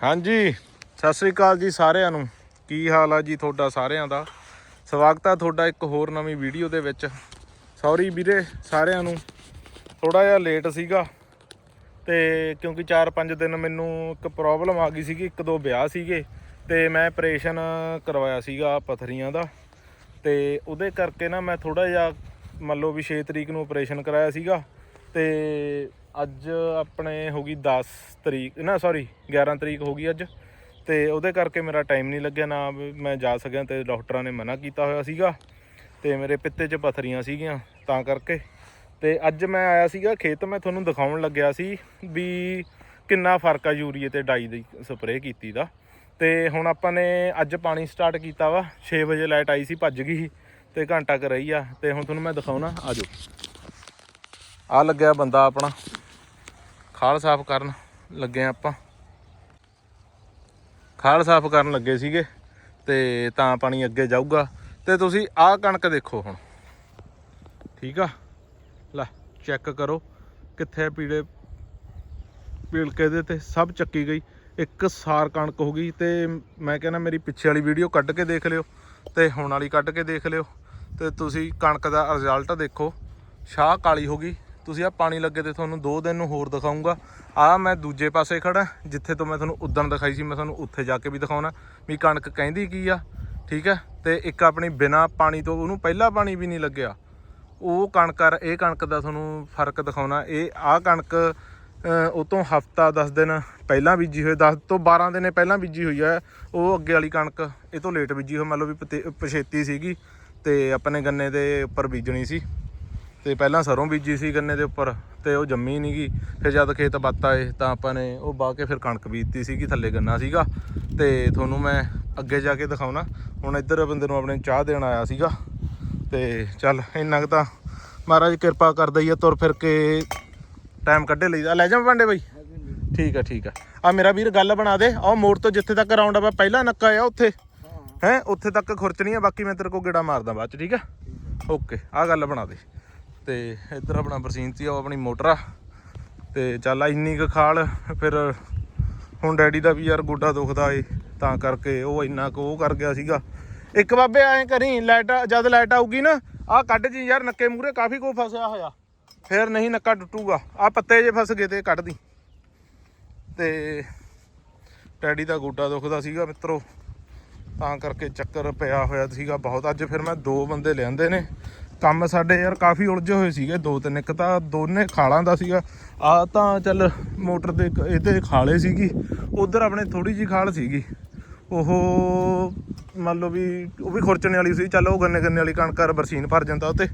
ਹਾਂਜੀ, ਸਤਿ ਸ੍ਰੀ ਅਕਾਲ ਜੀ ਸਾਰਿਆਂ ਨੂੰ। ਕੀ ਹਾਲ ਆ ਜੀ ਤੁਹਾਡਾ ਸਾਰਿਆਂ ਦਾ? ਸਵਾਗਤ ਆ ਤੁਹਾਡਾ ਇੱਕ ਹੋਰ ਨਵੀਂ ਵੀਡੀਓ ਦੇ ਵਿੱਚ। ਸੌਰੀ ਵੀਰੇ, ਸਾਰਿਆਂ ਨੂੰ ਥੋੜਾ ਜਿਹਾ ਲੇਟ ਸੀਗਾ ਤੇ ਕਿਉਂਕਿ 4-5 ਦਿਨ ਮੈਨੂੰ ਇੱਕ ਪ੍ਰੋਬਲਮ ਆ ਗਈ ਸੀਗੀ, ਇੱਕ ਦੋ ਵਿਆਹ ਸੀਗੇ ਤੇ ਮੈਂ ਆਪਰੇਸ਼ਨ ਕਰਵਾਇਆ ਸੀਗਾ ਪਥਰੀਆਂ ਦਾ ਤੇ ਉਹਦੇ ਕਰਕੇ ਨਾ ਮੈਂ ਥੋੜਾ ਜਿਹਾ ਮੰਨ ਲਓ ਵੀ 6 ਤਰੀਕ ਨੂੰ ਆਪਰੇਸ਼ਨ ਕਰਾਇਆ ਸੀਗਾ ਤੇ ਅੱਜ ਆਪਣੇ ਹੋ ਗਈ 10 ਤਰੀਕ, ਨਾ ਸੌਰੀ 11 ਤਰੀਕ ਹੋ ਗਈ ਅੱਜ। ਤੇ ਉਹਦੇ ਕਰਕੇ ਮੇਰਾ ਟਾਈਮ ਨਹੀਂ ਲੱਗਿਆ, ਨਾ ਵੀ ਮੈਂ ਜਾ ਸਕਿਆ ਤੇ ਡਾਕਟਰਾਂ ਨੇ ਮਨਾ ਕੀਤਾ ਹੋਇਆ ਸੀਗਾ। ਤੇ ਮੇਰੇ ਪਿੱਤੇ 'ਚ ਪਥਰੀਆਂ ਸੀਗੀਆਂ, ਤਾਂ ਕਰਕੇ। ਤੇ ਅੱਜ ਮੈਂ ਆਇਆ ਸੀਗਾ, ਖੇਤ ਮੈਂ ਤੁਹਾਨੂੰ ਦਿਖਾਉਣ ਲੱਗਿਆ ਸੀ ਵੀ ਕਿੰਨਾ ਫ਼ਰਕ ਆ ਯੂਰੀਏ ਤੇ ਡਾਈ ਦੀ ਸਪਰੇਅ ਕੀਤੀ ਦਾ। ਤੇ ਹੁਣ ਆਪਾਂ ਨੇ ਅੱਜ ਪਾਣੀ ਸਟਾਰਟ ਕੀਤਾ ਵਾ 6 ਵਜੇ ਲਾਈਟ ਆਈ ਸੀ, ਭੱਜ ਗਈ ਸੀ ਤੇ ਘੰਟਾ ਕਰ ਰਹੀ ਆ। ਤੇ ਹੁਣ ਤੁਹਾਨੂੰ ਮੈਂ ਦਿਖਾਉਣਾ ਆਜੋ ਆ ਲੱਗਿਆ ਬੰਦਾ ਆਪਣਾ। ਖਾਲ ਸਾਫ਼ ਕਰਨ ਲੱਗੇ ਆ ਆਪਾਂ। ਖਾਲ ਸਾਫ਼ ਕਰਨ ਲੱਗੇ ਸੀਗੇ ਤੇ ਤਾਂ ਪਾਣੀ ਅੱਗੇ ਜਾਊਗਾ। ਤੇ ਤੁਸੀਂ ਆਹ ਕਣਕ ਦੇਖੋ ਹੁਣ। ਠੀਕ ਆ? ਲੈ, ਚੈੱਕ ਕਰੋ ਕਿੱਥੇ ਆ ਪੀੜੇ ਪੀਲਕੇ ਦੇ ਤੇ ਸਭ ਚੱਕੀ ਗਈ। ਇੱਕ ਸਾਰ ਕਣਕ ਹੋ ਗਈ ਤੇ ਮੈਂ ਕਹਿੰਦਾ ਮੇਰੀ ਪਿੱਛੇ ਵਾਲੀ ਵੀਡੀਓ ਕੱਢ ਕੇ ਦੇਖ ਲਿਓ ਤੇ ਹੁਣ ਵਾਲੀ ਕੱਢ ਕੇ ਦੇਖ ਲਿਓ। ਤੇ ਤੁਸੀਂ ਕਣਕ ਦਾ ਰਿਜ਼ਲਟ ਦੇਖੋ। ਸ਼ਾਹ ਕਾਲੀ ਹੋ ਗਈ। ਤੁਸੀਂ ਆ ਪਾਣੀ ਲੱਗੇ ਤੇ ਤੁਹਾਨੂੰ 2 ਦਿਨ ਨੂੰ ਹੋਰ ਦਿਖਾਉਂਗਾ। ਆ ਮੈਂ ਦੂਜੇ ਪਾਸੇ ਖੜਾ ਜਿੱਥੇ ਤੋਂ ਮੈਂ ਤੁਹਾਨੂੰ ਉਦੋਂ ਦਿਖਾਈ ਸੀ, ਮੈਂ ਤੁਹਾਨੂੰ ਉੱਥੇ ਜਾ ਕੇ ਵੀ ਦਿਖਾਉਣਾ ਵੀ ਕਣਕ ਕਹਿੰਦੀ ਕੀ ਆ, ਠੀਕ ਹੈ? ਤੇ ਇੱਕ ਆਪਣੀ ਬਿਨਾ ਪਾਣੀ ਤੋਂ ਉਹਨੂੰ ਪਹਿਲਾ ਪਾਣੀ ਵੀ ਨਹੀਂ ਲੱਗਿਆ। ਉਹ ਕਣਕ ਇਹ ਕਣਕ ਦਾ ਤੁਹਾਨੂੰ ਫ਼ਰਕ ਦਿਖਾਉਣਾ। ਇਹ ਆ ਕਣਕ ਉਹ ਤੋਂ ਹਫਤਾ 10 ਦਿਨ ਪਹਿਲਾਂ ਬੀਜੀ ਹੋਈ 10 ਤੋਂ 12 ਦਿਨੇ ਪਹਿਲਾਂ ਬੀਜੀ ਹੋਈ ਹੈ। ਉਹ ਅੱਗੇ ਵਾਲੀ ਕਣਕ, ਇਹ ਤੋਂ ਲੇਟ ਬੀਜੀ ਹੋਈ, ਮੰਨ ਲਓ ਵੀ ਪਤੇ- ਪਛੇਤੀ ਸੀਗੀ ਤੇ ਆਪਣੇ ਗੰਨੇ ਦੇ ਉੱਪਰ ਬੀਜਣੀ ਸੀ। ਤੇ ਪਹਿਲਾਂ ਸਰੋਂ ਬੀਜੀ ਸੀ ਗੰਨੇ ਦੇ ਉੱਪਰ ਤੇ ਉਹ ਜੰਮੀ ਨਹੀਂ ਗਈ ਫਿਰ ਜਦ ਖੇਤ ਬੱਤ ਆਏ ਤਾਂ ਆਪਾਂ ਨੇ ਉਹ ਬਾ ਕੇ ਫਿਰ ਕਣਕ ਬੀਜਤੀ ਸੀਗੀ ਥੱਲੇ ਗੰਨਾ ਸੀਗਾ। ਤੇ ਤੁਹਾਨੂੰ ਮੈਂ ਅੱਗੇ ਜਾ ਕੇ ਦਿਖਾਉਣਾ। ਹੁਣ ਇੱਧਰ ਬੰਦੇ ਨੂੰ ਆਪਣੇ ਚਾਹ ਦੇਣ ਆਇਆ ਸੀਗਾ। ਤੇ ਚੱਲ ਇੰਨਾ ਕੁ ਤਾਂ ਮਹਾਰਾਜ ਕਿਰਪਾ ਕਰਦਾ ਹੀ ਆ ਤੁਰ ਫਿਰ ਕੇ ਟਾਈਮ ਕੱਢੇ ਲਈ ਆ ਲੈ ਜਾ ਭਾਂਡੇ ਬਾਈ। ਠੀਕ ਆ ਠੀਕ ਆ। ਆ ਮੇਰਾ ਵੀਰ ਗੱਲ ਬਣਾ ਦੇ। ਆਹ ਮੋੜ ਤੋਂ ਜਿੱਥੇ ਤੱਕ ਰਾਉਂਡ ਆ ਪਹਿਲਾ ਨੱਕਾ ਆ ਉੱਥੇ। ਹੈ। ਉੱਥੇ ਤੱਕ ਖੁਰਚਣੀ ਆ ਬਾਕੀ ਮੈਂ ਤੇਰੇ ਕੋਲ ਗੇੜਾ ਮਾਰਦਾ ਬਾਅਦ ਚ ਠੀਕ ਆ? ਓਕੇ ਆ ਗੱਲ ਬਣਾ ਦੇ। ਤੇ ਇੱਧਰ ਆਪਣਾ ਬਰਸੀਨ ਸੀ, ਉਹ ਆਪਣੀ ਮੋਟਰ ਆ। ਤੇ ਚੱਲ ਇੰਨੀ ਕੁ ਖਾਲ, ਫਿਰ ਹੁਣ ਡੈਡੀ ਦਾ ਵੀ ਯਾਰ ਗੋਡਾ ਦੁਖਦਾ ਏ, ਤਾਂ ਕਰਕੇ ਉਹ ਇੰਨਾ ਕੁ ਉਹ ਕਰ ਗਿਆ ਸੀਗਾ। ਇੱਕ ਬਾਬੇ ਐਂ ਕਰੀ, ਲਾਈਟ ਜਦ ਲਾਈਟ ਆਊਗੀ ਨਾ, ਆਹ ਕੱਢ ਜੀ ਯਾਰ, ਨੱਕੇ ਮੂਰੇ ਕਾਫੀ ਕੋ ਫਸਿਆ ਹੋਇਆ। ਫਿਰ ਨਹੀਂ ਨੱਕਾ ਟੁੱਟੂਗਾ ਆ ਪੱਤੇ ਜੇ ਫਸ ਗਏ ਤੇ ਕੱਢ ਦੀ। ਤੇ ਡੈਡੀ ਦਾ ਗੋਡਾ ਦੁਖਦਾ ਸੀਗਾ ਮਿੱਤਰੋ, ਤਾਂ ਕਰਕੇ ਚੱਕਰ ਪਿਆ ਹੋਇਆ ਸੀਗਾ ਬਹੁਤ। ਅੱਜ ਫਿਰ ਮੈਂ ਦੋ ਬੰਦੇ ਲਿਆਂਦੇ ਨੇ ਕੰਮ ਸਾਡੇ ਯਾਰ ਕਾਫੀ ਉਲਝੇ ਹੋਏ ਸੀਗੇ, ਦੋ ਤਿੰਨ, ਇੱਕ ਤਾਂ ਦੋਨੇ ਖਾਲਾਂ ਦਾ ਸੀਗਾ, ਆ ਤਾਂ ਚੱਲ ਮੋਟਰ ਦੇ ਇਹਦੇ ਖਾਲੇ ਸੀਗੀ, ਉਧਰ ਆਪਣੇ ਥੋੜੀ ਜੀ ਖਾਲ ਸੀਗੀ, ਉਹ ਮੰਨ ਲਓ ਵੀ ਉਹ ਵੀ ਖੁਰਚਣੇ ਵਾਲੀ ਸੀ, ਚੱਲ ਉਹ ਗੰਨੇ ਗੰਨੇ ਵਾਲੀ ਕਣਕਾਰ ਬਰਸੀਨ ਭਰ ਜਾਂਦਾ ਉਤੇ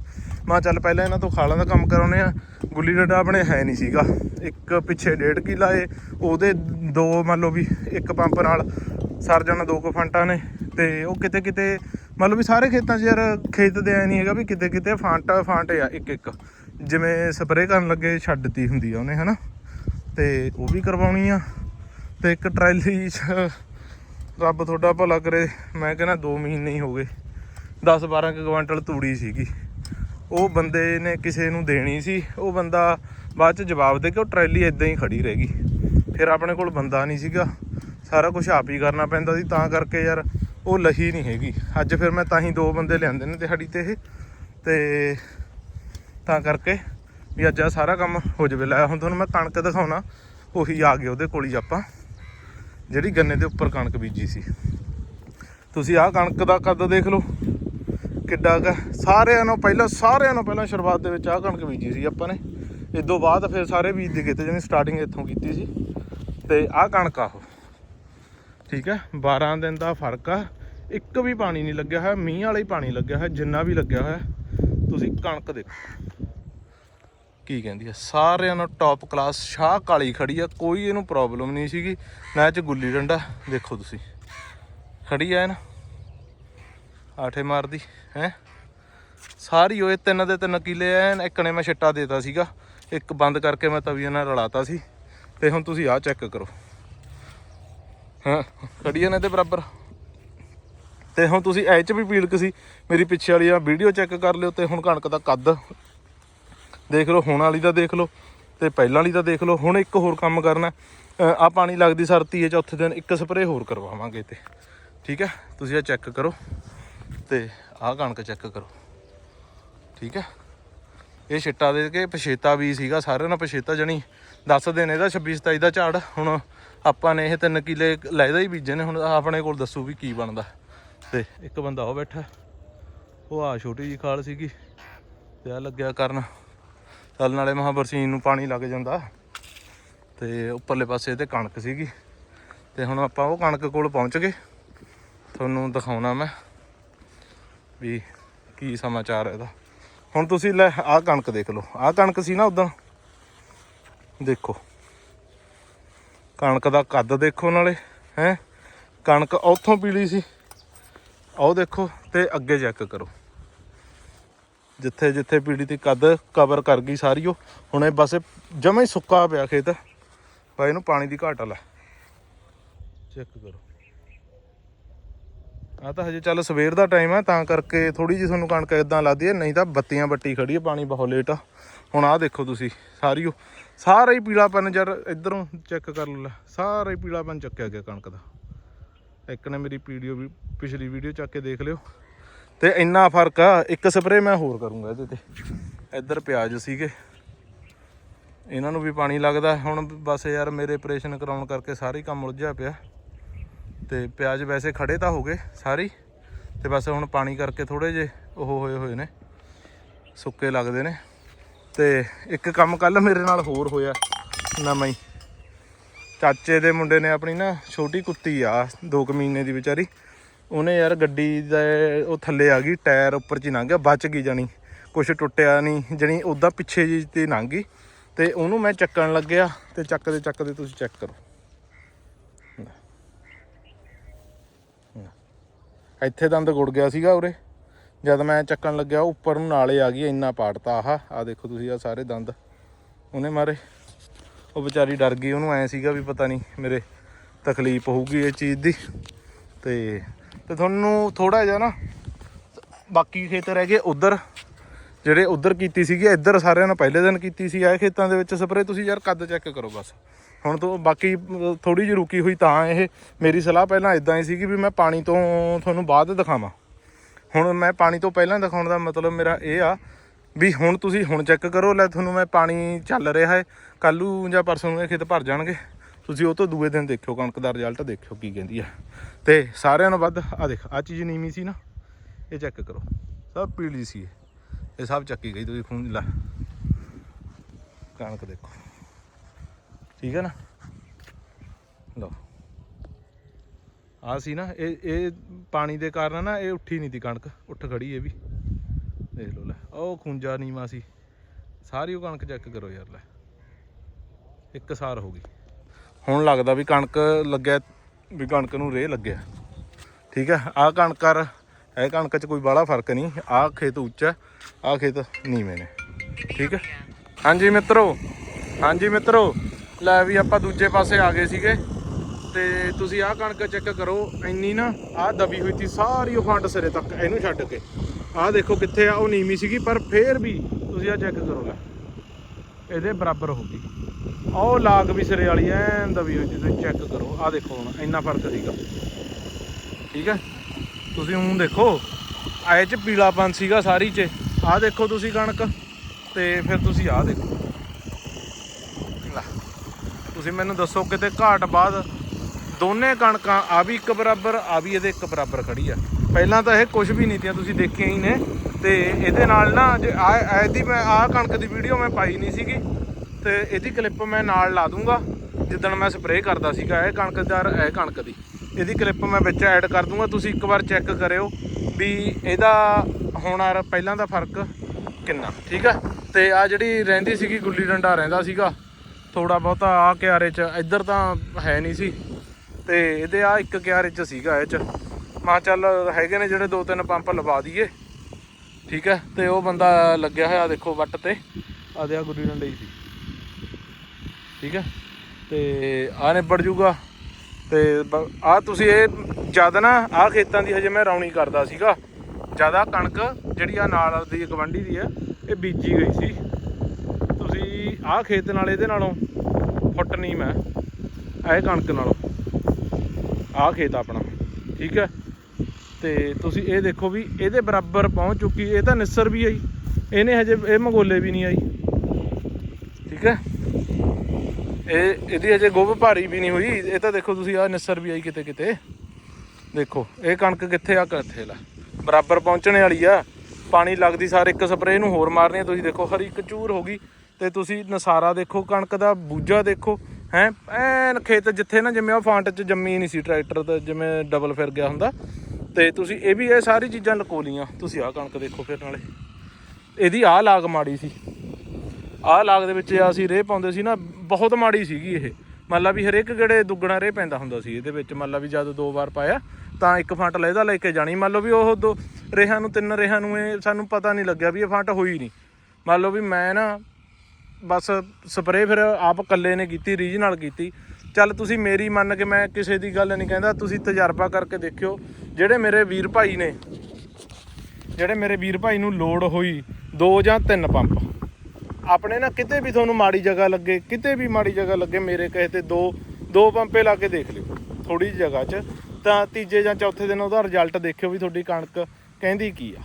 ਮੈਂ ਚੱਲ ਪਹਿਲਾਂ ਇਹਨਾਂ ਤੋਂ ਖਾਲਾਂ ਦਾ ਕੰਮ ਕਰਾਉਨੇ ਆ ਗੁੱਲੀ ਡੰਡਾ ਆਪਣੇ ਹੈ ਨਹੀਂ ਸੀਗਾ, ਇੱਕ ਪਿੱਛੇ ਡੇਢ ਕਿੱਲਾ ਏ, ਉਹਦੇ ਦੋ ਮੰਨ ਲਓ ਵੀ ਇੱਕ ਪੰਪ ਨਾਲ ਸਰ ਜਾਣਾ ਦੋ ਕੁ ਫੰਟਾਂ ਨੇ, ਤੇ ਉਹ ਕਿਤੇ ਕਿਤੇ ਮੰਨ ਲਓ ਵੀ ਸਾਰੇ ਖੇਤਾਂ 'ਚ ਯਾਰ ਖੇਤ ਦੇ ਐ ਨਹੀਂ ਹੈਗਾ ਵੀ ਕਿਤੇ ਕਿਤੇ ਫਾਂਟ ਫਾਂਟੇ ਆ ਇੱਕ ਇੱਕ। ਜਿਵੇਂ ਸਪਰੇਅ ਕਰਨ ਲੱਗੇ ਛੱਡਤੀ ਹੁੰਦੀ ਆ ਉਹਨੇ, ਹਨਾ? ਤੇ ਉਹ ਵੀ ਕਰਵਾਉਣੀ ਆ। ਤੇ ਇੱਕ ਟਰਾਲੀ 'ਚ ਰੱਬ ਤੁਹਾਡਾ ਭਲਾ ਕਰੇ। ਮੈਂ ਕਹਿੰਦਾ 2 ਮਹੀਨੇ ਹੀ ਹੋ ਗਏ। 10 12 ਕੁਇੰਟਲ ਤੂੜੀ ਸੀਗੀ। ਉਹ ਬੰਦੇ ਨੇ ਕਿਸੇ ਨੂੰ ਦੇਣੀ ਸੀ। ਉਹ ਬੰਦਾ ਬਾਅਦ ਚ ਜਵਾਬ ਦੇ ਕੇ ਉਹ ਟਰੈਲੀ ਇਦਾਂ ਹੀ ਖੜੀ ਰਹਿ ਗਈ। ਫਿਰ ਆਪਣੇ ਕੋਲ ਬੰਦਾ ਨਹੀਂ ਸੀਗਾ। ਸਾਰਾ ਕੁਝ ਆਪ ਹੀ ਕਰਨਾ ਪੈਂਦਾ ਸੀ। ਤਾਂ ਕਰਕੇ ਯਾਰ ਉਹ ਲਹੀ ਨਹੀਂ ਹੈਗੀ। ਅੱਜ ਫਿਰ ਮੈਂ ਤਾਂ ਹੀ ਦੋ ਬੰਦੇ ਲਿਆਂਦੇ ਨੇ ਦਿਹਾੜੀ ਤੇ ਇਹ। ਤੇ ਤਾਂ ਕਰਕੇ ਵੀ ਅੱਜ ਆ ਸਾਰਾ ਕੰਮ ਹੋ ਜਵੇ। ਲਾਇਆ ਹੁਣ ਤੁਹਾਨੂੰ ਮੈਂ ਕਣਕ ਦਿਖਾਉਣਾ। ਉਹੀ ਆ ਗਏ ਉਹਦੇ ਕੋਲ ਹੀ ਆਪਾਂ। ਜਿਹੜੀ ਗੰਨੇ ਦੇ ਉੱਪਰ ਕਣਕ ਬੀਜੀ ਸੀ। ਤੁਸੀਂ ਆਹ ਕਣਕ ਦਾ ਕੱਦ ਦੇਖ ਲਓ। ਕਿੱਡਾ ਕ ਸਾਰਿਆਂ ਨੂੰ ਪਹਿਲਾਂ ਸਾਰਿਆਂ ਨੂੰ ਪਹਿਲਾਂ ਸ਼ੁਰੂਆਤ ਦੇ ਵਿੱਚ ਆਹ ਕਣਕ ਬੀਜੀ ਸੀ ਆਪਾਂ ਨੇ। ਇਦੋਂ ਬਾਅਦ ਫਿਰ ਸਾਰੇ ਬੀਜਦੇ ਕੀਤੇ ਜਿਹਨੇ ਸਟਾਰਟਿੰਗ ਇੱਥੋਂ ਕੀਤੀ ਸੀ। ਤੇ ਆਹ ਕਣਕ ਆ ਉਹ। ਠੀਕ ਹੈ 12 ਦਿਨ ਦਾ ਫ਼ਰਕ ਆ। ਇੱਕ ਵੀ ਪਾਣੀ ਨਹੀਂ ਲੱਗਿਆ ਹੋਇਆ, ਮੀਂਹ ਵਾਲਾ ਹੀ ਪਾਣੀ ਲੱਗਿਆ ਹੋਇਆ, ਜਿੰਨਾ ਵੀ ਲੱਗਿਆ ਹੋਇਆ। ਤੁਸੀਂ ਕਣਕ ਦੇਖੋ। ਕੀ ਕਹਿੰਦੀ ਆ? ਸਾਰਿਆਂ ਨੂੰ ਟੌਪ ਕਲਾਸ ਸ਼ਾਹ ਕਾਲੀ ਖੜੀ ਆ, ਕੋਈ ਇਹਨੂੰ ਪ੍ਰੋਬਲਮ ਨਹੀਂ ਸੀਗੀ। ਨਾ ਇਹ ਚ ਗੁੱਲੀ ਡੰਡਾ, ਦੇਖੋ ਤੁਸੀਂ। ਖੜੀ ਆ ਨਾ। ਆਠੇ ਮਾਰਦੀ, ਹੈ? ਸਾਰੀ ਓਏ ਤਿੰਨ ਦੇ ਤਿੰਨ ਕਿਲੇ ਐਨ ਇੱਕ ਨੇ ਮੈਂ ਛਿੱਟਾ ਦੇਤਾ ਸੀਗਾ। ਇੱਕ ਬੰਦ ਕਰਕੇ ਮੈਂ ਤਵੀਆਂ ਨਾਲ ਰਲਾਤਾ ਸੀ। ਤੇ ਹੁਣ ਤੁਸੀਂ ਆਹ ਚੈੱਕ ਕਰੋ। ਹਾਂ ਖੜੀ ਨੇ ਨਾ ਬਰਾਬਰ। ਤੇ ਹੁਣ ਤੁਸੀਂ ਐਚ ਵੀ ਪੀੜਕ ਸੀ, ਮੇਰੀ ਪਿੱਛੇ ਵਾਲੀ ਆ ਵੀਡੀਓ ਚੈੱਕ ਕਰ ਲਿਓ ਤੇ ਹੁਣ ਕਣਕ ਦਾ ਕੱਦ। ਦੇਖ ਲਓ, ਹੁਣ ਵਾਲੀ ਦਾ ਦੇਖ ਲਓ, ਤੇ ਪਹਿਲਾਂ ਵਾਲੀ ਦਾ ਦੇਖ ਲਓ, ਹੁਣ ਇੱਕ ਹੋਰ ਕੰਮ ਕਰਨਾ ਆ ਪਾਣੀ ਲੱਗਦੀ ਸਰਤੀ ਹੈ ਚੌਥੇ ਦਿਨ ਇੱਕ ਸਪਰੇਅ ਹੋਰ ਕਰਵਾਵਾਂਗੇ ਤੇ। ਠੀਕ ਹੈ? ਤੁਸੀਂ ਇਹ ਚੈੱਕ ਕਰੋ ਤੇ ਆਹ ਕਣਕ ਚੈੱਕ ਕਰੋ। ਠੀਕ ਹੈ? ਇਹ ਛਿੱਟਾ ਦੇ ਕੇ, ਪਛੇਤਾ ਵੀ ਸੀਗਾ ਸਾਰਿਆਂ ਨਾਲ, ਪਛੇਤਾ ਜਣੀ। ਦੱਸ ਦਿਨ ਇਹਦਾ 26 27 ਦਾ ਝਾੜ। ਹੁਣ ਆਪਾਂ ਨੇ ਇਹ 3 ਕਿਲੇ ਲੈਦਾ ਹੀ ਬੀਜੇ ਨੇ, ਹੁਣ ਆਪਣੇ ਕੋਲ ਦੱਸੋ ਵੀ ਕੀ ਬਣਦਾ। ਤੇ ਇੱਕ ਬੰਦਾ ਉਹ ਬੈਠਾ, ਉਹ ਆ ਛੋਟੀ ਜੀ ਖਾਲ ਸੀਗੀ, ਤੇ ਆ ਲੱਗਿਆ ਕਰਨ। ਚੱਲ ਨਾਲੇ ਮਹਾ ਬਰਸੀਨ ਨੂੰ ਪਾਣੀ ਲੱਗ ਜਾਂਦਾ। ਤੇ ਉੱਪਰਲੇ ਪਾਸੇ ਤੇ ਕਣਕ ਸੀਗੀ, ਤੇ ਹੁਣ ਆਪਾਂ ਉਹ ਕਣਕ ਕੋਲ ਪਹੁੰਚ ਗਏ। ਤੁਹਾਨੂੰ ਦਿਖਾਉਣਾ ਮੈਂ ਵੀ ਕੀ ਸਮਾਚਾਰ ਹੈ ਇਹਦਾ। ਹੁਣ ਤੁਸੀਂ ਲੈ, ਆਹ ਕਣਕ ਦੇਖ ਲਓ, ਆਹ ਕਣਕ ਸੀ ਨਾ ਉਦੋਂ। ਦੇਖੋ। ਕਣਕ ਦਾ ਕੱਦ ਦੇਖੋ ਨਾਲੇ, ਹੈ? ਕਣਕ ਉੱਥੋਂ ਪੀਲੀ ਸੀ। ਆਓ ਦੇਖੋ ਤੇ ਅੱਗੇ ਚੈੱਕ ਕਰੋ। ਜਿੱਥੇ ਜਿੱਥੇ ਪੀੜੀ ਦੀ ਕੱਦ ਕਵਰ ਕਰ ਗਈ ਸਾਰੀ ਉਹ। ਹੁਣ ਇਹ ਬਸ ਜਮਾ ਹੀ ਸੁੱਕਾ ਪਿਆ ਖੇਤ। ਬਾ ਇਹਨੂੰ ਪਾਣੀ ਦੀ ਘਾਟ ਲੈ। ਚੈੱਕ ਕਰੋ। ਆ ਤਾਂ ਹਜੇ ਚੱਲ ਸਵੇਰ ਦਾ ਟਾਈਮ ਆ, ਤਾਂ ਕਰਕੇ ਥੋੜੀ ਜਿਹੀ ਤੁਹਾਨੂੰ ਕਣਕ ਇਦਾਂ ਲੱਗਦੀ ਹੈ ਨਹੀਂ ਤਾਂ ਬੱਤੀਆਂ ਬੱਟੀ ਖੜੀ ਹੈ ਪਾਣੀ ਬਹੁਤ ਲੇਟ ਆ। ਹੁਣ ਆਹ ਦੇਖੋ ਤੁਸੀਂ, ਸਾਰੀ ਉਹ, ਸਾਰਾ ਹੀ ਪੀਲਾਪਨ ਯਾਰ ਇਧਰੋਂ ਚੈੱਕ ਕਰ ਲਓ ਲੈ, ਸਾਰਾ ਹੀ ਪੀਲਾਪਨ ਚੱਕਿਆ ਗਿਆ ਕਣਕ ਦਾ। ਇੱਕ ਨੇ ਮੇਰੀ ਵੀਡੀਓ ਵੀ, ਪਿਛਲੀ ਵੀਡੀਓ ਚੱਕ ਕੇ ਦੇਖ ਲਿਓ। ਤੇ ਇੰਨਾ ਫ਼ਰਕ ਆ, ਇੱਕ ਸਪਰੇ ਮੈਂ ਹੋਰ ਕਰੂੰਗਾ ਇਹਦੇ ਤੇ। ਇੱਧਰ ਪਿਆਜ਼ ਸੀਗੇ। ਇਹਨਾਂ ਨੂੰ ਵੀ ਪਾਣੀ ਲੱਗਦਾ, ਹੁਣ ਬਸ ਯਾਰ ਮੇਰੇ ਆਪਰੇਸ਼ਨ ਕਰਾਉਣ ਕਰਕੇ ਸਾਰੇ ਕੰਮ ਉਲਝਿਆ ਪਿਆ। ਤੇ ਪਿਆਜ਼ ਵੈਸੇ ਖੜੇ ਤਾਂ ਹੋ ਗਏ ਸਾਰੀ ਤੇ ਬਸ ਹੁਣ ਪਾਣੀ ਕਰਕੇ ਥੋੜੇ ਜੇ ਉਹ ਹੋਏ ਹੋਏ ਨੇ, ਸੁੱਕੇ ਲੱਗਦੇ ਨੇ। ਤੇ ਇੱਕ ਕੰਮ ਕੱਲ ਮੇਰੇ ਨਾਲ ਹੋਰ ਹੋਇਆ, ਨਵਾਂ ਹੀ। ਚਾਚੇ ਦੇ ਮੁੰਡੇ ਨੇ ਆਪਣੀ ਨਾ ਛੋਟੀ ਕੁੱਤੀ ਆ 2 ਮਹੀਨੇ ਦੀ ਵਿਚਾਰੀ। ਉਹਨੇ ਯਾਰ ਗੱਡੀ ਦਾ ਉਹ ਥੱਲੇ ਆ ਗਈ, ਟਾਇਰ ਉੱਪਰ ਚ ਹੀ ਲੰਘ ਗਿਆ, ਬਚ ਗਈ ਜਾਣੀ। ਕੁਛ ਟੁੱਟਿਆ ਨਹੀਂ, ਜਣੀ ਉਦਾਂ ਪਿੱਛੇ ਜੀ ਤੇ ਲੰਘ ਗਈ। ਤੇ ਉਹਨੂੰ ਮੈਂ ਚੱਕਣ ਲੱਗਿਆ, ਤੇ ਚੱਕਦੇ ਚੱਕਦੇ ਤੁਸੀਂ ਚੈੱਕ ਕਰੋ। ਇੱਥੇ ਦੰਦ ਗੁੜ ਗਿਆ ਸੀਗਾ ਉਰੇ। ਜਦ ਮੈਂ ਚੱਕਣ ਲੱਗਿਆ ਉੱਪਰ ਨੂੰ ਨਾਲੇ ਆ ਗਈ, ਇੰਨਾ ਪਾੜਤਾ, ਆਹ ਆ ਦੇਖੋ ਤੁਸੀਂ ਆ ਸਾਰੇ ਦੰਦ। ਉਹਨੇ ਮਾਰੇ। ਉਹ ਵਿਚਾਰੀ ਡਰ ਗਈ, ਉਹਨੂੰ ਐ ਸੀਗਾ ਵੀ ਪਤਾ ਨਹੀਂ ਮੇਰੇ ਤਕਲੀਫ ਹੋਊਗੀ ਇਹ ਚੀਜ਼ ਦੀ। ਤੇ ਤੇ ਤੁਹਾਨੂੰ ਥੋੜਾ ਜਿਹਾ ਨਾ, ਬਾਕੀ ਖੇਤ ਰਹਿ ਗਏ ਉਧਰ। ਜਿਹੜੇ ਉਧਰ ਕੀਤੀ ਸੀਗੀ ਇੱਧਰ ਸਾਰਿਆਂ ਨੇ ਪਹਿਲੇ ਦਿਨ ਕੀਤੀ ਸੀ, ਆਏ ਖੇਤਾਂ ਦੇ ਵਿੱਚ ਸਪਰੇ ਤੁਸੀਂ ਯਾਰ ਕੱਦ ਚੈੱਕ ਕਰੋ ਬਸ। ਹੁਣ ਤੋਂ ਬਾਕੀ ਥੋੜੀ ਜਿਹੀ ਰੁਕੀ ਹੋਈ ਤਾਂ ਇਹ ਮੇਰੀ ਸਲਾਹ ਪਹਿਲਾਂ ਇਦਾਂ ਹੀ ਸੀਗੀ ਵੀ ਮੈਂ ਪਾਣੀ ਤੋਂ ਤੁਹਾਨੂੰ ਬਾਅਦ ਦਿਖਾਵਾਂ। ਹੁਣ ਮੈਂ ਪਾਣੀ ਤੋਂ ਪਹਿਲਾਂ ਦਿਖਾਉਣ ਦਾ ਮਤਲਬ ਮੇਰਾ ਇਹ ਆ ਵੀ ਹੁਣ ਤੁਸੀਂ ਹੁਣ ਚੈੱਕ ਕਰੋ, ਲੈ ਤੁਹਾਨੂੰ ਮੈਂ ਪਾਣੀ ਚੱਲ ਰਿਹਾ ਹੈ। ਕੱਲੂ ਜਾਂ ਪਰਸੋਂ ਨੂੰ ਇਹ ਖੇਤ ਭਰ ਜਾਣਗੇ। ਤੁਸੀਂ ਉਹ ਤੋਂ ਦੂਏ ਦਿਨ ਦੇਖਿਓ, ਕਣਕ ਦਾ ਰਿਜ਼ਲਟ ਦੇਖਿਓ ਕੀ ਕਹਿੰਦੀ ਆ। ਤੇ ਸਾਰਿਆਂ ਨੂੰ ਵੱਧ ਆ ਦੇਖ ਆ ਚੀਜ਼ ਨੀਵੀਂ ਸੀ ਨਾ, ਇਹ ਚੈੱਕ ਕਰੋ। ਸਭ ਪੀਲੀ ਸੀ ਇਹ ਸਭ ਚੱਕੀ ਗਈ ਤੁਸੀਂ ਖੂਨ, ਲਾ। ਕਣਕ ਦੇਖੋ। ਠੀਕ ਹੈ ਨਾ? ਲਓ। ਆ ਸੀ ਨਾ, ਇਹ ਇਹ ਪਾਣੀ ਦੇ ਕਾਰਨ ਨਾ ਇਹ ਉੱਠੀ ਨਹੀਂ ਤੀ ਕਣਕ, ਉੱਠ ਖੜੀ ਇਹ ਵੀ। ਦੇਖ ਲਓ, ਲੈ। ਉਹ ਖੁੰਜਾ ਨੀਵਾ ਸੀ। ਸਾਰੀ ਉਹ ਕਣਕ ਚੈੱਕ ਕਰੋ ਯਾਰ, ਲੈ। ਇੱਕ ਸਾਰ ਹੋ ਗਈ। ਹੁਣ ਲੱਗਦਾ ਵੀ ਕਣਕ ਲੱਗਿਆ, ਵੀ ਕਣਕ ਨੂੰ ਰੇਹ ਲੱਗਿਆ। ਠੀਕ ਹੈ ਆਹ ਕਣਕਰ ਇਹ ਕਣਕ 'ਚ ਕੋਈ ਬਾਹਲਾ ਫ਼ਰਕ ਨਹੀਂ ਆਹ ਖੇਤ ਉੱਚਾ ਆਹ ਖੇਤ ਨੀਵੇਂ ਨੇ। ਠੀਕ ਹੈ ਹਾਂਜੀ ਮਿੱਤਰੋ ਹਾਂਜੀ ਮਿੱਤਰੋ। ਲੈ ਵੀ ਆਪਾਂ ਦੂਜੇ ਪਾਸੇ ਆ ਗਏ ਸੀਗੇ। ਤੇ ਤੁਸੀਂ ਆਹ ਕਣਕ ਚੈੱਕ ਕਰੋ, ਇੰਨੀ ਨਾ ਆਹ ਦਬੀ ਹੋਈ ਸੀ ਸਾਰੀ ਉਹ ਫੰਡ ਸਿਰੇ ਤੱਕ, ਇਹਨੂੰ ਛੱਡ ਕੇ। ਆਹ ਦੇਖੋ ਕਿੱਥੇ ਆ, ਉਹ ਨੀਵੀਂ ਸੀਗੀ, ਪਰ ਫੇਰ ਵੀ ਤੁਸੀਂ ਆਹ ਚੈੱਕ ਕਰੋ ਲੈ। ਇਹਦੇ ਬਰਾਬਰ ਹੋ ਗਈ। ਆਹ ਉਹ ਲਾਗ ਵੀ ਸਿਰੇ ਵਾਲੀ ਐਨ ਦਬੀ ਹੋਈ ਸੀ, ਤੁਸੀਂ ਚੈੱਕ ਕਰੋ। ਆਹ ਦੇਖੋ ਹੁਣ, ਇੰਨਾ ਫ਼ਰਕ ਸੀਗਾ। ਠੀਕ ਹੈ? ਤੁਸੀਂ ਹੁਣ ਦੇਖੋ ਆਏ ਚ ਪੀਲਾਪਨ ਸੀਗਾ ਸਾਰੀ ਚ। ਆਹ ਦੇਖੋ ਤੁਸੀਂ ਕਣਕ, ਤੇ ਫਿਰ ਤੁਸੀਂ ਆਹ ਦੇਖੋ। ਤੁਸੀਂ ਮੈਨੂੰ ਦੱਸੋ ਕਿਤੇ ਘਾਟ ਬਾਅਦ ਦੋਨੇ ਕਣਕਾਂ, ਆ ਵੀ ਇੱਕ ਬਰਾਬਰ, ਆ ਵੀ ਇਹਦੇ ਇੱਕ ਬਰਾਬਰ ਖੜੀ ਆ। ਪਹਿਲਾਂ ਤਾਂ ਇਹ ਕੁਝ ਵੀ ਨਹੀਂ ਤੀਆਂ, ਤੁਸੀਂ ਦੇਖਿਆ ਹੀ ਨੇ। ਤੇ ਇਹਦੇ ਨਾਲ ਨਾ, ਜੇ ਆ ਇਹਦੀ ਮੈਂ, ਆ ਕਣਕ ਦੀ ਵੀਡੀਓ ਮੈਂ ਪਾਈ ਨਹੀਂ ਸੀਗੀ। ਤੇ ਇਹਦੀ ਕਲਿੱਪ ਮੈਂ ਨਾਲ ਲਾ ਦੂੰਗਾ। ਜਿੱਦਣ ਮੈਂ ਸਪਰੇਅ ਕਰਦਾ ਸੀਗਾ ਇਹ ਕਣਕਦਾਰ ਇਹ ਕਣਕ ਦੀ। ਇਹਦੀ ਕਲਿੱਪ ਮੈਂ ਵਿੱਚ ਐਡ ਕਰ ਦੂੰਗਾ। ਤੁਸੀਂ ਇੱਕ ਵਾਰ ਚੈੱਕ ਕਰਿਓ ਵੀ ਇਹਦਾ ਹੁਣ ਪਹਿਲਾਂ ਦਾ ਫ਼ਰਕ ਕਿੰਨਾ। ਠੀਕ ਆ? ਤੇ ਆ ਜਿਹੜੀ ਰਹਿੰਦੀ ਸੀਗੀ ਗੁੱਲੀ ਡੰਡਾ ਰਹਿੰਦਾ ਸੀਗਾ ਥੋੜਾ ਬਹੁਤਾ ਆ ਕਿਆਰੇ ਚ, ਇੱਧਰ ਤਾਂ ਹੈ ਨਹੀਂ ਸੀ। ਤੇ ਇਹਦੇ ਆ ਇੱਕ ਕਿਆਰੇ ਚ ਸੀਗਾ ਇਹ ਚ। ਮਾ ਚੱਲ ਹੈਗੇ ਨੇ ਜਿਹੜੇ ਦੋ ਤਿੰਨ ਪੰਪ ਲਵਾ ਦਈਏ। ਠੀਕ ਹੈ, ਤੇ ਉਹ ਬੰਦਾ ਲੱਗਿਆ ਹੋਇਆ ਦੇਖੋ ਵੱਟ ਤੇ। ਆ ਦੇ ਆ ਗੁੱਲੀ ਡੰਡੇ ਸੀ। ਠੀਕ ਹੈ, ਤੇ ਆ ਨਿਬੜ ਜੂਗਾ। ਤੇ ਆ ਤੁਸੀਂ ਇਹ ਜਦ ਨਾ ਆ ਖੇਤਾਂ ਦੀ ਹਜੇ ਮੈਂ ਰੌਣੀ ਕਰਦਾ ਸੀਗਾ। ਜ਼ਿਆਦਾ ਕਣਕ ਜਿਹੜੀ ਆ ਨਾਲ ਦੀ ਗਵੰਡੀ ਦੀ ਆ ਇਹ ਬੀਜੀ ਗਈ ਸੀ। ਆਹ ਖੇਤ ਨਾਲ ਇਹਦੇ ਨਾਲੋਂ ਫੁੱਟ ਨਹੀਂ ਮੈਂ, ਇਹ ਕਣਕ ਨਾਲੋਂ। ਆਹ ਖੇਤ ਆਪਣਾ, ਠੀਕ ਹੈ? ਤੇ ਤੁਸੀਂ ਇਹ ਦੇਖੋ ਵੀ ਇਹਦੇ ਬਰਾਬਰ ਪਹੁੰਚ ਚੁੱਕੀ, ਇਹ ਤਾਂ ਨਿੱਸਰ ਵੀ ਆਈ, ਇਹਨੇ ਹਜੇ ਇਹ ਮੰਗੋਲੇ ਵੀ ਨਹੀਂ ਆਈ, ਠੀਕ ਹੈ? ਇਹ, ਇਹਦੀ ਹਜੇ ਗੋਭ ਭਾਰੀ ਵੀ ਨਹੀਂ ਹੋਈ, ਇਹ ਤਾਂ ਦੇਖੋ ਤੁਸੀਂ ਆ ਨਿਸਰ ਵੀ ਆਈ ਕਿਤੇ ਕਿਤੇ ਦੇਖੋ, ਇਹ ਕਣਕ ਕਿੱਥੇ ਆ, ਕਿੱਥੇ ਲਾ? ਬਰਾਬਰ ਪਹੁੰਚਣੇ ਵਾਲੀ ਆ, ਪਾਣੀ ਲੱਗਦੀ ਸਾਰ ਇੱਕ ਸਪਰੇਅ ਨੂੰ ਹੋਰ ਮਾਰਨੀ ਤੁਸੀਂ ਦੇਖੋ ਹਰੀ ਚੂਰ ਹੋ ਗਈ। ਤੇ ਤੁਸੀਂ ਨਸਾਰਾ ਦੇਖੋ, ਕਣਕ ਦਾ ਬੂਝਾ ਦੇਖੋ, ਹੈ? ਐਨ ਖੇਤ ਜਿੱਥੇ ਨਾ ਜਿਵੇਂ ਉਹ ਫਾਂਟ ਚ ਜੰਮੀ ਨਹੀਂ ਸੀ ਟਰੈਕਟਰ ਤੇ ਜਿਵੇਂ ਡਬਲ ਫਿਰ ਗਿਆ ਹੁੰਦਾ। ਤੇ ਤੁਸੀਂ ਇਹ ਵੀ ਇਹ ਸਾਰੀ ਚੀਜ਼ਾਂ ਲਕੋ ਲੀਆਂ ਤੁਸੀਂ ਆਹ ਕਣਕ ਦੇਖੋ ਫਿਰ ਨਾਲੇ। ਇਹਦੀ ਆਹ ਲਾਗ ਮਾੜੀ ਸੀ। ਆਹ ਲਾਗ ਦੇ ਵਿੱਚ ਅਸੀਂ ਰੇਹ ਪਾਉਂਦੇ ਸੀ ਨਾ, ਬਹੁਤ ਮਾੜੀ ਸੀਗੀ ਇਹ। ਮੰਨ ਲਾ ਵੀ ਹਰੇਕ ਗੇੜੇ ਦੁੱਗਣਾ ਰੇਹ ਪੈਂਦਾ ਹੁੰਦਾ ਸੀ ਇਹਦੇ ਵਿੱਚ। ਮੰਨ ਲਾ ਵੀ ਜਦ ਦੋ ਵਾਰ ਪਾਇਆ, ਤਾਂ ਇੱਕ ਫੰਟ ਲੈਦਾ ਲੈ ਕੇ ਜਾਣੀ। ਮੰਨ ਲਓ ਵੀ ਉਹ ਦੋ ਰੇਹਾਂ ਨੂੰ, ਤਿੰਨ ਰੇਹਾਂ ਨੂੰ ਇਹ ਸਾਨੂੰ ਪਤਾ ਨਹੀਂ ਲੱਗਿਆ ਵੀ ਇਹ ਫੰਟ ਹੋਈ ਨਹੀਂ। ਮੰਨ ਲਓ ਵੀ ਮੈਂ ਨਾ ਬਸ ਸਪਰੇਅ ਫਿਰ ਆਪ ਇਕੱਲੇ ਨੇ ਕੀਤੀ ਰੀਜ ਨਾਲ ਕੀਤੀ। ਚੱਲ ਤੁਸੀਂ ਮੇਰੀ ਮੰਨ ਕੇ ਮੈਂ ਕਿਸੇ ਦੀ ਗੱਲ ਨਹੀਂ ਕਹਿੰਦਾ, ਤੁਸੀਂ ਤਜਰਬਾ ਕਰਕੇ ਦੇਖਿਓ। ਜਿਹੜੇ ਮੇਰੇ ਵੀਰ ਭਾਈ ਨੇ, ਜਿਹੜੇ ਮੇਰੇ ਵੀਰ ਭਾਈ ਨੂੰ ਲੋੜ ਹੋਈ ਦੋ ਜਾਂ ਤਿੰਨ ਪੰਪ, ਆਪਣੇ ਨਾ ਕਿਤੇ ਵੀ ਤੁਹਾਨੂੰ ਮਾੜੀ ਜਗ੍ਹਾ ਲੱਗੇ, ਕਿਤੇ ਵੀ ਮਾੜੀ ਜਗ੍ਹਾ ਲੱਗੇ, ਮੇਰੇ ਕਹੇ ਤੇ ਦੋ ਦੋ ਪੰਪੇ ਲਾ ਕੇ ਦੇਖ ਲਿਓ ਥੋੜੀ ਜਿਹੀ ਜਗ੍ਹਾ 'ਚ। ਤਾਂ ਤੀਜੇ ਜਾਂ ਚੌਥੇ ਦਿਨ ਉਹਦਾ ਰਿਜ਼ਲਟ ਦੇਖਿਓ ਵੀ ਤੁਹਾਡੀ ਕਣਕ ਕਹਿੰਦੀ ਕੀ ਆ।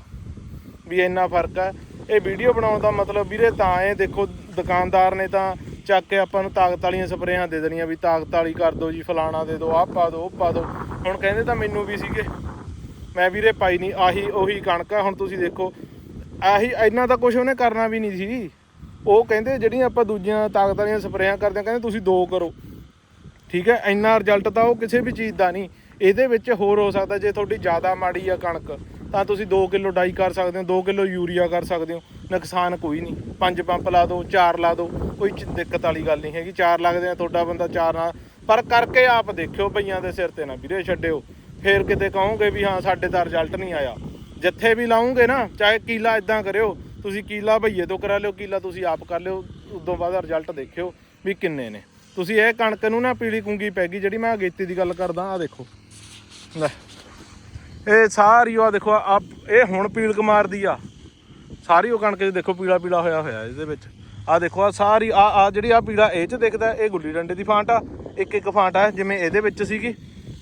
ਵੀ ਇੰਨਾ ਫ਼ਰਕ ਆ। ਇਹ ਵੀਡੀਓ ਬਣਾਉਣ ਦਾ ਮਤਲਬ ਵੀਰੇ ਤਾਂ ਇਹ ਦੇਖੋ ਦੁਕਾਨਦਾਰ ਨੇ ਤਾਂ ਚੱਕ ਕੇ ਆਪਾਂ ਨੂੰ ਤਾਕਤ ਵਾਲੀਆਂ ਸਪਰੇਆਂ ਦੇ ਦੇਣੀਆਂ ਵੀ ਤਾਕਤ ਵਾਲੀ ਕਰ ਦਿਓ ਜੀ, ਫਲਾਣਾ ਦੇ ਦਿਓ, ਆਹ ਪਾ ਦਿਓ, ਉਹ ਪਾ ਦਿਓ। ਹੁਣ ਕਹਿੰਦੇ ਤਾਂ ਮੈਨੂੰ ਵੀ ਸੀਗੇ। ਮੈਂ ਵੀਰੇ ਪਾਈ ਨਹੀਂ ਆਹੀ, ਉਹੀ ਕਣਕ ਆ, ਹੁਣ ਤੁਸੀਂ ਦੇਖੋ। ਆਹੀ, ਇੰਨਾ ਤਾਂ ਕੁਝ ਉਹਨੇ ਕਰਨਾ ਵੀ ਨਹੀਂ ਸੀ। ਉਹ ਕਹਿੰਦੇ ਜਿਹੜੀਆਂ ਆਪਾਂ ਦੂਜੀਆਂ ਤਾਕਤ ਵਾਲੀਆਂ ਸਪਰੇਆਂ ਕਰਦੇ ਆ, ਕਹਿੰਦੇ ਤੁਸੀਂ ਦੋ ਕਰੋ। ਠੀਕ ਹੈ, ਇੰਨਾ ਰਿਜ਼ਲਟ ਤਾਂ ਉਹ ਕਿਸੇ ਵੀ ਚੀਜ਼ ਦਾ ਨਹੀਂ ਇਹਦੇ ਵਿੱਚ ਹੋਰ ਹੋ ਸਕਦਾ ਜੇ ਤੁਹਾਡੀ ਜ਼ਿਆਦਾ ਮਾੜੀ ਆ ਕਣਕ। ਤਾਂ ਤੁਸੀਂ 2 ਕਿਲੋ ਡਾਈ ਕਰ ਸਕਦੇ ਹੋ 2 ਕਿਲੋ ਯੂਰੀਆ ਕਰ ਸਕਦੇ ਹੋ। ਨੁਕਸਾਨ ਕੋਈ ਨਹੀਂ। ਪੰਜ ਪੰਪ ਲਾ ਦਿਓ ਚਾਰ ਲਾ ਦਿਓ ਕੋਈ ਦਿੱਕਤ ਵਾਲੀ ਗੱਲ ਨਹੀਂ ਹੈਗੀ। ਚਾਰ ਲੱਗਦੇ ਆ, ਤੁਹਾਡਾ ਬੰਦਾ ਚਾਰ ਨਾਲ। ਪਰ ਕਰਕੇ ਆਪ ਦੇਖਿਓ ਭਈਆਂ ਦੇ ਸਿਰ ਤੇ ਨਾ ਵੀਰੇ, ਛੱਡਿਓ। ਫੇਰ ਕਿਤੇ ਕਹੋਗੇ ਵੀ ਹਾਂ, ਸਾਡੇ ਦਾ ਰਿਜ਼ਲਟ ਨਹੀਂ ਆਇਆ। ਜਿੱਥੇ ਵੀ ਲਾਉਂਗੇ ਨਾ, ਚਾਹੇ ਕੀਲਾ ਇਦਾਂ ਕਰਿਓ, ਤੁਸੀਂ ਕੀਲਾ ਭਈਏ ਤੋਂ ਕਰਾ ਲਿਓ, ਕੀਲਾ ਤੁਸੀਂ ਆਪ ਕਰ ਲਿਓ, ਉਦੋਂ ਬਾਅਦ ਰਿਜ਼ਲਟ ਦੇਖਿਓ ਵੀ ਕਿੰਨੇ ਨੇ। ਤੁਸੀਂ ਇਹ ਕਣਕ ਨੂੰ ਨਾ ਪੀਲੀ ਕੁੰਗੀ ਪੈ ਗਈ, ਜਿਹੜੀ ਮੈਂ ਅਗੇਤੀ ਦੀ ਗੱਲ ਕਰਦਾ ਆ ਦੇਖੋ। ਲੈ। ਇਹ ਸਾਰੀ ਉਹ ਦੇਖੋ ਆ ਇਹ ਹੁਣ ਪੀਲਕ ਮਾਰਦੀ ਆ। ਸਾਰੀ ਉਹ ਕਣਕ 'ਚ ਦੇਖੋ, ਪੀਲਾ ਪੀਲਾ ਹੋਇਆ ਹੋਇਆ ਇਹਦੇ ਵਿੱਚ। ਆ ਦੇਖੋ ਆ ਸਾਰੀ ਆ ਆ ਜਿਹੜੀ ਆ ਪੀਲਾ, ਇਹ 'ਚ ਦਿਖਦਾ, ਇਹ ਗੁੱਲੀ ਡੰਡੇ ਦੀ ਫਾਂਟ ਆ, ਇੱਕ ਇੱਕ ਫਾਂਟ ਆ, ਜਿਵੇਂ ਇਹਦੇ ਵਿੱਚ ਸੀਗੀ।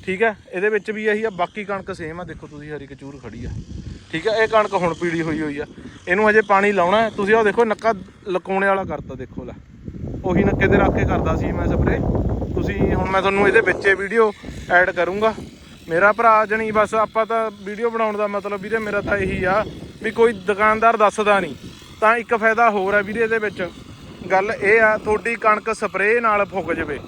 ਠੀਕ ਹੈ ਇਹਦੇ ਵਿੱਚ ਵੀ ਇਹੀ ਆ, ਬਾਕੀ ਕਣਕ ਸੇਮ ਆ। ਦੇਖੋ ਤੁਸੀਂ ਹਰੀ ਕਚੂਰ ਖੜੀ ਆ। ਠੀਕ ਹੈ ਇਹ ਕਣਕ ਹੁਣ ਪੀਲੀ ਹੋਈ ਹੋਈ ਆ। ਇਹਨੂੰ ਹਜੇ ਪਾਣੀ ਲਾਉਣਾ ਤੁਸੀਂ ਉਹ ਦੇਖੋ ਨੱਕਾ ਲਕਾਉਣੇ ਵਾਲਾ ਕਰਤਾ ਦੇਖੋ, ਲੈ। ਉਹੀ ਨੱਕੇ ਤੇ ਰੱਖ ਕੇ ਕਰਦਾ ਸੀ ਮੈਂ ਸਪਰੇ ਤੁਸੀਂ ਹੁਣ ਮੈਂ ਤੁਹਾਨੂੰ ਇਹਦੇ ਵਿੱਚ ਵੀਡੀਓ ਐਡ ਕਰੂੰਗਾ। ਮੇਰਾ ਭਰਾ ਜਣੀ, ਬਸ ਆਪਾਂ ਤਾਂ ਵੀਡੀਓ ਬਣਾਉਣ ਦਾ ਮਤਲਬ ਵੀਰੇ ਮੇਰਾ ਤਾਂ ਇਹੀ ਆ ਵੀ ਕੋਈ ਦੁਕਾਨਦਾਰ ਦੱਸਦਾ ਨਹੀਂ। ਤਾਂ ਇੱਕ ਫਾਇਦਾ ਹੋਰ ਆ ਵੀਰੇ ਇਹਦੇ ਵਿੱਚ। ਗੱਲ ਇਹ ਆ, ਤੁਹਾਡੀ ਕਣਕ ਸਪਰੇਅ ਨਾਲ ਫੁੱਕ ਜਵੇ।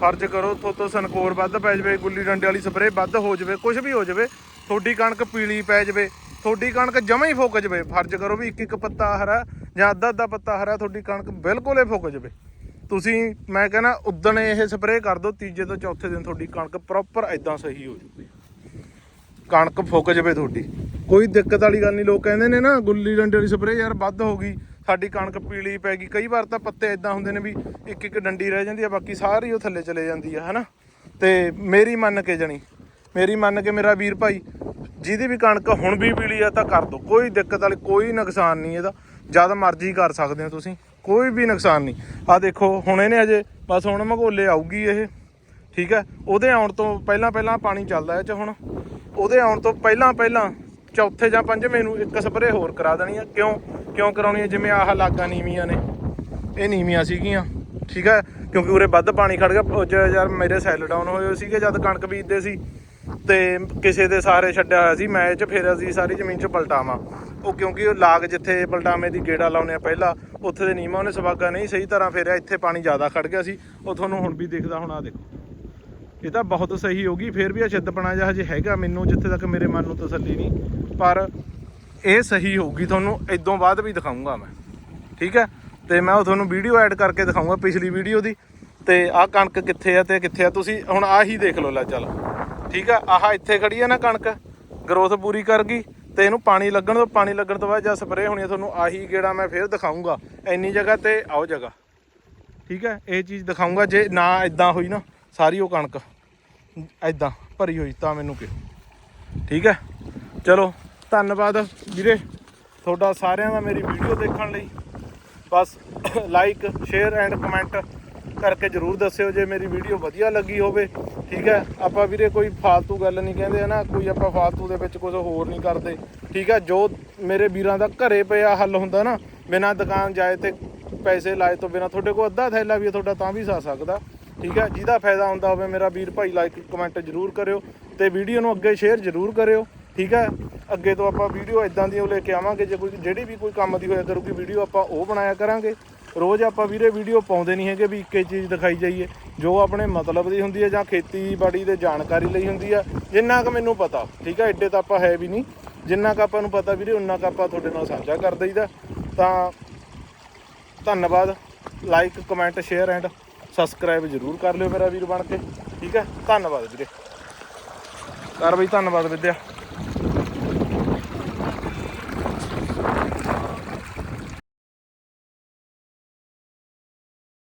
ਫਰਜ਼ ਕਰੋ ਥੋਤੋਂ ਸਨਕੋਰ ਵੱਧ ਪੈ ਜਵੇ, ਗੁੱਲੀ ਡੰਡੇ ਵਾਲੀ ਸਪਰੇਅ ਵੱਧ ਹੋ ਜਵੇ ਕੁਝ ਵੀ ਹੋ ਜਵੇ, ਤੁਹਾਡੀ ਕਣਕ ਪੀਲੀ ਪੈ ਜਵੇ, ਤੁਹਾਡੀ ਕਣਕ ਜਮਾਂ ਹੀ ਫੁੱਕ ਜਵੇ। ਫਰਜ਼ ਕਰੋ ਵੀ ਇੱਕ ਇੱਕ ਪੱਤਾ ਹਰਾ ਜਾਂ ਅੱਧਾ ਅੱਧਾ ਪੱਤਾ ਹਰਾ, ਤੁਹਾਡੀ ਕਣਕ ਬਿਲਕੁਲ ਹੀ ਫੁੱਕ ਜਵੇ। ਤੁਸੀਂ, ਮੈਂ ਕਹਿੰਦਾ, ਉਦਣ ਇਹ ਸਪਰੇਅ ਕਰ ਦਿਓ, ਤੀਜੇ ਤੋਂ ਚੌਥੇ ਦਿਨ ਤੁਹਾਡੀ ਕਣਕ ਪ੍ਰੋਪਰ ਐਦਾਂ ਸਹੀ ਹੋ ਜੂਗੀ। ਕਣਕ ਫੁੱਕ ਜਾਵੇ ਤੁਹਾਡੀ। ਕੋਈ ਦਿੱਕਤ ਵਾਲੀ ਗੱਲ ਨਹੀਂ, ਲੋਕ ਕਹਿੰਦੇ ਨੇ ਨਾ, ਗੁੱਲੀ ਡੰਡੇ ਵਾਲੀ ਸਪਰੇਅ ਯਾਰ ਵੱਧ ਹੋ ਗਈ, ਸਾਡੀ ਕਣਕ ਪੀਲੀ ਪੈ ਗਈ। ਕਈ ਵਾਰ ਤਾਂ ਪੱਤੇ ਇਦਾਂ ਹੁੰਦੇ ਨੇ ਵੀ ਇੱਕ ਇੱਕ ਡੰਡੀ ਰਹਿ ਜਾਂਦੀ ਆ, ਬਾਕੀ ਸਾਰੀ ਉਹ ਥੱਲੇ ਚਲੇ ਜਾਂਦੀ ਆ, ਹਨਾ? ਤੇ ਮੇਰੀ ਮੰਨ ਕੇ ਜਣੀ, ਮੇਰੀ ਮੰਨ ਕੇ ਮੇਰਾ ਵੀਰ ਭਾਈ, ਜਿਹਦੀ ਵੀ ਕਣਕ ਹੁਣ ਵੀ ਪੀਲੀ ਆ, ਤਾਂ ਕਰ ਦੋ ਕੋਈ ਦਿੱਕਤ ਵਾਲੀ, ਕੋਈ ਨੁਕਸਾਨ ਨਹੀਂ ਇਹਦਾ। ਜਦ ਮਰਜ਼ੀ ਕਰ ਸਕਦੇ ਹੋ ਤੁਸੀਂ। ਕੋਈ ਵੀ ਨੁਕਸਾਨ ਨਹੀਂ। ਆ ਦੇਖੋ, ਹੁਣ ਇਹਨੇ ਅਜੇ, ਬਸ ਹੁਣ ਮਗੋਲੇ ਆਊਗੀ ਇਹ। ਠੀਕ ਹੈ? ਉਹਦੇ ਆਉਣ ਤੋਂ ਪਹਿਲਾਂ ਪਹਿਲਾਂ ਪਾਣੀ ਚੱਲਦਾ ਇਹ ਚ ਹੁਣ। ਉਹਦੇ ਆਉਣ ਤੋਂ ਪਹਿਲਾਂ ਪਹਿਲਾਂ ਚੌਥੇ ਜਾਂ ਪੰਜਵੇਂ ਨੂੰ ਇੱਕ ਸਪਰੇਅ ਹੋਰ ਕਰਾ ਦੇਣੀ ਆ। ਕਿਉਂ? ਕਿਉਂ ਕਰਾਉਣੀ ਆ? ਜਿਵੇਂ ਆਹ ਲਾਗਾ ਨੀਵੀਆਂ ਨੇ। ਇਹ ਨੀਵੀਆਂ ਸੀਗੀਆਂ। ਠੀਕ ਹੈ? ਕਿਉਂਕਿ ਉਰੇ ਵੱਧ ਪਾਣੀ ਖੜ ਗਿਆ। ਯਾਰ ਮੇਰੇ ਸੈੱਲ ਡਾਊਨ ਹੋਏ ਹੋਏ ਸੀਗੇ ਜਦ ਕਣਕ ਬੀਜਦੇ ਸੀ। ਤੇ ਕਿਸੇ ਦੇ ਸਾਰੇ ਛੱਡਿਆ ਹੋਇਆ ਸੀ। ਮੈਂ ਇਹ ਚ ਫੇਰ ਅਸੀਂ ਸਾਰੀ ਜ਼ਮੀਨ ਚ ਪਲਟਾਵਾਂ। ਉਹ ਕਿਉਂਕਿ ਉਹ ਲਾਗ ਜਿੱਥੇ ਪਲਟਾਵੇਂ ਦੀ ਗੇੜਾ ਲਾਉਨੇ ਆ ਪਹਿਲਾਂ, ਉੱਥੇ ਦੇ ਨੀਮਾ ਉਹਨੇ ਸਵਾਗਾ ਨਹੀਂ ਸਹੀ ਤਰ੍ਹਾਂ ਫੇਰਿਆ, ਇੱਥੇ ਪਾਣੀ ਜ਼ਿਆਦਾ ਖੜ ਗਿਆ ਸੀ। ਉਹ ਤੁਹਾਨੂੰ ਹੁਣ ਵੀ ਦਿਖਦਾ, ਹੁਣ ਆ ਦੇਖੋ। ਇਹ ਤਾਂ ਬਹੁਤ ਸਹੀ ਹੋ ਗਈ, ਫੇਰ ਵੀ ਆ ਛਿੱਦਪਣਾ ਜਿਹਾ ਹਜੇ ਹੈਗਾ ਮੈਨੂੰ, ਜਿੱਥੇ ਤੱਕ ਮੇਰੇ ਮਨ ਨੂੰ ਤਸੱਲੀ ਨਹੀਂ। ਪਰ ਇਹ ਸਹੀ ਹੋਊਗੀ, ਤੁਹਾਨੂੰ ਇਦੋਂ ਬਾਅਦ ਵੀ ਦਿਖਾਉਂਗਾ ਮੈਂ। ਠੀਕ ਹੈ? ਤੇ ਮੈਂ ਉਹ ਤੁਹਾਨੂੰ ਵੀਡੀਓ ਐਡ ਕਰਕੇ ਦਿਖਾਉਂਗਾ ਪਿਛਲੀ ਵੀਡੀਓ ਦੀ। ਤੇ ਆਹ ਕਣਕ ਕਿੱਥੇ ਆ ਤੇ ਕਿੱਥੇ ਆ, ਤੁਸੀਂ ਹੁਣ ਆਹੀ ਦੇਖ ਲਓ ਲੈ ਚੱਲ। ਠੀਕ ਆ? ਆਹ ਇੱਥੇ ਖੜੀ ਆ ਨਾ ਕਣਕ ਗਰੋਥ ਪੂਰੀ ਕਰ ਗਈ। ਤੇ ਇਹਨੂੰ ਪਾਣੀ ਲੱਗਣ ਤੋਂ ਪਾਣੀ ਲੱਗਣ ਤੋਂ ਬਾਅਦ ਜਦ ਸਪਰੇਅ ਹੋਣੀ ਆ, ਤੁਹਾਨੂੰ ਆਹੀ ਗੇੜਾ ਮੈਂ ਫੇਰ ਦਿਖਾਉਂਗਾ ਇੰਨੀ ਜਗ੍ਹਾ ਤੇ ਆਓ ਜਗ੍ਹਾ। ਠੀਕ ਹੈ? ਇਹ ਚੀਜ਼ ਦਿਖਾਉਂਗਾ ਜੇ ਨਾ ਇਦਾਂ ਹੋਈ ਨਾ, ਸਾਰੀ ਉਹ ਕਣਕ ਇਦਾਂ ਭਰੀ ਹੋਈ, ਤਾਂ ਮੈਨੂੰ ਕਿਹਾ। ਠੀਕ ਹੈ? ਚਲੋ, ਧੰਨਵਾਦ ਵੀਰੇ, ਤੁਹਾਡਾ ਸਾਰਿਆਂ ਦਾ ਮੇਰੀ ਵੀਡੀਓ ਦੇਖਣ ਲਈ। ਬਸ ਲਾਈਕ ਸ਼ੇਅਰ ਐਂਡ ਕਮੈਂਟ ਕਰਕੇ ਜਰੂਰ ਦੱਸਿਓ ਜੇ ਮੇਰੀ ਵੀਡੀਓ ਵਧੀਆ ਲੱਗੀ ਹੋਵੇ। ਠੀਕ ਹੈ? ਆਪਾਂ ਵੀਰੇ ਕੋਈ ਫਾਲਤੂ ਗੱਲ ਨਹੀਂ ਕਹਿੰਦੇ, ਹਨਾ? ਕੋਈ ਆਪਾਂ ਫਾਲਤੂ ਦੇ ਵਿੱਚ ਕੁਝ ਹੋਰ ਨਹੀਂ ਕਰਦੇ। ਠੀਕ ਹੈ? ਜੋ ਮੇਰੇ ਵੀਰਾਂ ਦਾ ਘਰੇ ਪਿਆ ਹੱਲ ਹੁੰਦਾ ਨਾ, ਬਿਨਾਂ ਦੁਕਾਨ ਜਾਏ ਤੇ ਪੈਸੇ ਲਾਏ ਤੋਂ ਬਿਨਾਂ, ਤੁਹਾਡੇ ਕੋਲ ਅੱਧਾ ਥੈਲਾ ਵੀ ਹੈ ਤੁਹਾਡਾ ਤਾਂ ਵੀ ਸਾ ਸਕਦਾ। ਠੀਕ ਹੈ? ਜਿਹਦਾ ਫਾਇਦਾ ਹੁੰਦਾ ਹੋਵੇ, ਮੇਰਾ ਵੀਰ ਭਾਈ ਲਾਈਕ ਕਮੈਂਟ ਜਰੂਰ ਕਰਿਓ ਤੇ ਵੀਡੀਓ ਨੂੰ ਅੱਗੇ ਸ਼ੇਅਰ ਜਰੂਰ ਕਰਿਓ। ਠੀਕ ਹੈ? ਅੱਗੇ ਤੋਂ ਆਪਾਂ ਵੀਡੀਓ ਇਦਾਂ ਦੀ ਉਹ ਲੈ ਕੇ ਆਵਾਂਗੇ, ਜੇ ਕੋਈ ਜਿਹੜੀ ਵੀ ਕੋਈ ਕੰਮ ਦੀ ਹੋਇਆ ਕਰੂਗੀ, ਵੀਡੀਓ ਆਪਾਂ ਉਹ ਬਣਾਇਆ ਕਰਾਂਗੇ। ਰੋਜ਼ ਆਪਾਂ ਵੀਰੇ ਵੀਡੀਓ ਪਾਉਂਦੇ ਨਹੀਂ ਹੈਗੇ ਵੀ ਇੱਕੇ ਚੀਜ਼ ਦਿਖਾਈ ਜਾਈਏ। ਜੋ ਆਪਣੇ ਮਤਲਬ ਦੀ ਹੁੰਦੀ ਹੈ ਜਾਂ ਖੇਤੀਬਾੜੀ ਦੇ ਜਾਣਕਾਰੀ ਲਈ ਹੁੰਦੀ ਆ ਜਿੰਨਾ ਕੁ ਮੈਨੂੰ ਪਤਾ, ਠੀਕ ਹੈ ਐਡੇ ਤਾਂ ਆਪਾਂ ਹੈ ਵੀ ਨਹੀਂ। ਜਿੰਨਾ ਕੁ ਆਪਾਂ ਨੂੰ ਪਤਾ ਵੀਰੇ, ਉਨਾ ਕੁ ਆਪਾਂ ਤੁਹਾਡੇ ਨਾਲ ਸਾਂਝਾ ਕਰ ਦਈਦਾ। ਤਾਂ ਧੰਨਵਾਦ। Like comment share and subscribe ਜਰੂਰ ਕਰ ਲਿਓ ਮੇਰਾ ਵੀਰ ਬਣ ਕੇ। ਠੀਕ ਹੈ ਧੰਨਵਾਦ ਵੀਰੇ। ਕਰ ਬਈ, ਧੰਨਵਾਦ ਵਿਦਿਆ।